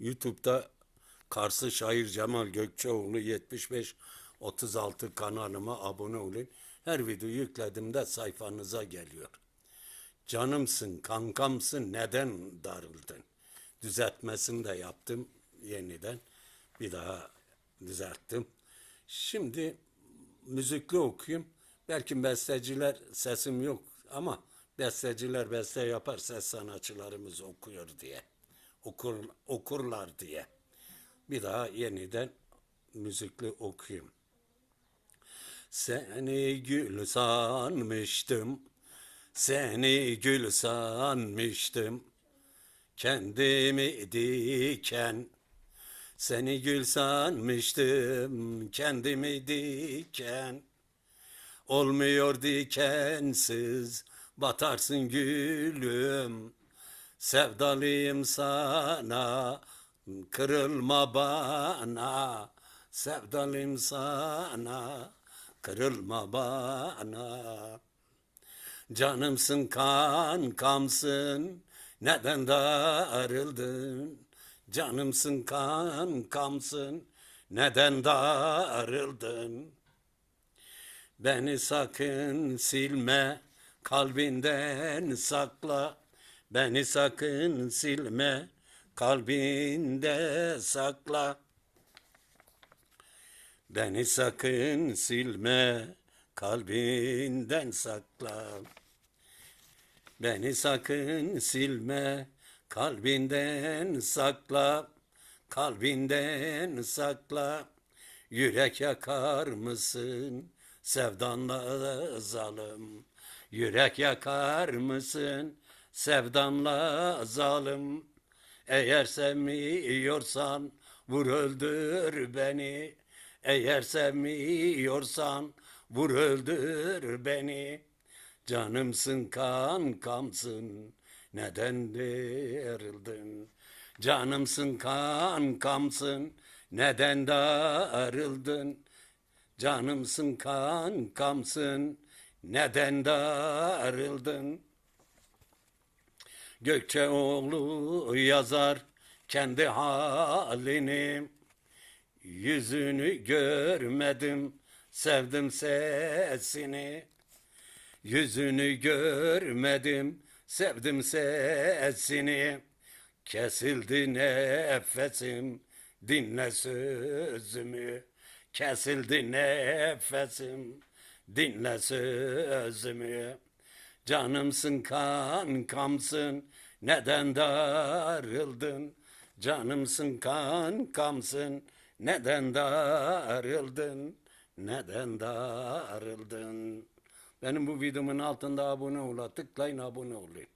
YouTube'da Karslı şair Cemal Gökçeoğlu 75 36 kanalıma abone olun. Her video yüklediğimde sayfanıza geliyor. Canımsın, kankamsın, neden darıldın? Düzeltmesini de yaptım yeniden. Bir daha düzelttim. Şimdi müzikli okuyayım. Belki besteciler sesim yok ama besteciler beste yapar ses sanatçılarımız okuyor diye. Okur, okurlar diye. Bir daha yeniden müzikli okuyayım. Seni gül sanmıştım, seni gül sanmıştım, kendimi diken. Seni gül sanmıştım, kendimi diken. Olmuyor dikensiz, batarsın gülüm. Sevdalıyım sana, kırılma bana. Sevdalıyım sana, kırılma bana. Canımsın kankamsın, neden darıldın? Canımsın kankamsın, neden darıldın? Beni sakın silme, kalbinden sakla. Beni sakın silme, kalbinde sakla. Beni sakın silme, kalbinden sakla. Beni sakın silme, kalbinden sakla. Kalbinden sakla. Yürek yakar mısın? Sevdanla zalim. Yürek yakar mısın? Sevdanla zalim. Eğer sevmiyorsan vur öldür beni. Eğer sevmiyorsan vur öldür beni. Canımsın kankamsın neden darıldın? Canımsın kankamsın neden darıldın? Canımsın kankamsın neden darıldın? Gökçeoğlu yazar kendi halini. Yüzünü görmedim sevdim sesini. Yüzünü görmedim sevdim sesini. Kesildi nefesim dinle sözümü. Kesildi nefesim dinle sözümü Canımsın kankamsın neden darıldın? Canımsın kankamsın neden darıldın? Neden darıldın? Benim bu videomun altında abone ol. Tıklayın abone olun.